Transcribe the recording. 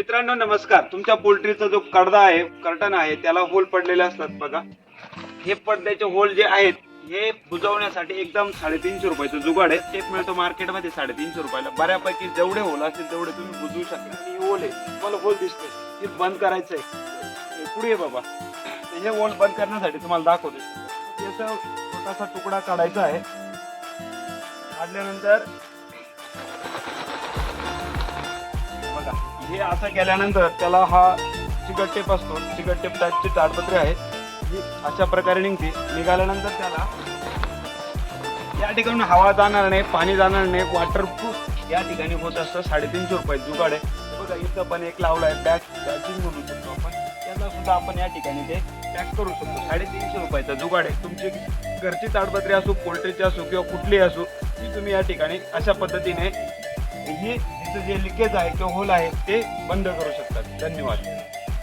मित्रांनो नमस्कार. तुमच्या पोल्ट्रीचा जो कडदा आहे कर्टन आहे त्याला होल पडलेले असतात बघा. हे पडद्याचे होल जे आहेत हे बुजवण्यासाठी एकदम साडेतीनशे रुपयाचं जुगाड आहे. एक मिळतो मार्केटमध्ये साडेतीनशे रुपयाला. बऱ्यापैकी जेवढे होल असतील तेवढे तुम्ही बुजवू शकता. आणि हे होल आहे. तुम्हाला होल दिसते हे बंद करायचं आहे. पुढे बाबा. हे होल बंद करण्यासाठी तुम्हाला दाखवते याचा छोटासा तुकडा काढायचा आहे. काढल्यानंतर हे असं केल्यानंतर त्याला हा चिकट टेप असतो. चिकट टेप टाईपची ताडपत्री आहे. ही अशा प्रकारे निघते. निघाल्यानंतर त्याला या ठिकाणी हवा जाणार नाही पाणी जाणार नाही वॉटरप्रूफ या ठिकाणी होत असतं. साडेतीनशे रुपये जुगाड आहे. बघा इथं पण एक लावला आहे. बॅग बॅचिंग म्हणू शकतो आपण. त्याला सुद्धा आपण या ठिकाणी ते पॅक करू शकतो. साडेतीनशे रुपयाचा जुगाड आहे. तुमची घरची ताडपत्री असो पोल्ट्रीची असो किंवा कुठली असो ती तुम्ही या ठिकाणी अशा पद्धतीने ही जे लिकेज आहे किंवा होल आहे ते बंद करू शकतात. धन्यवाद.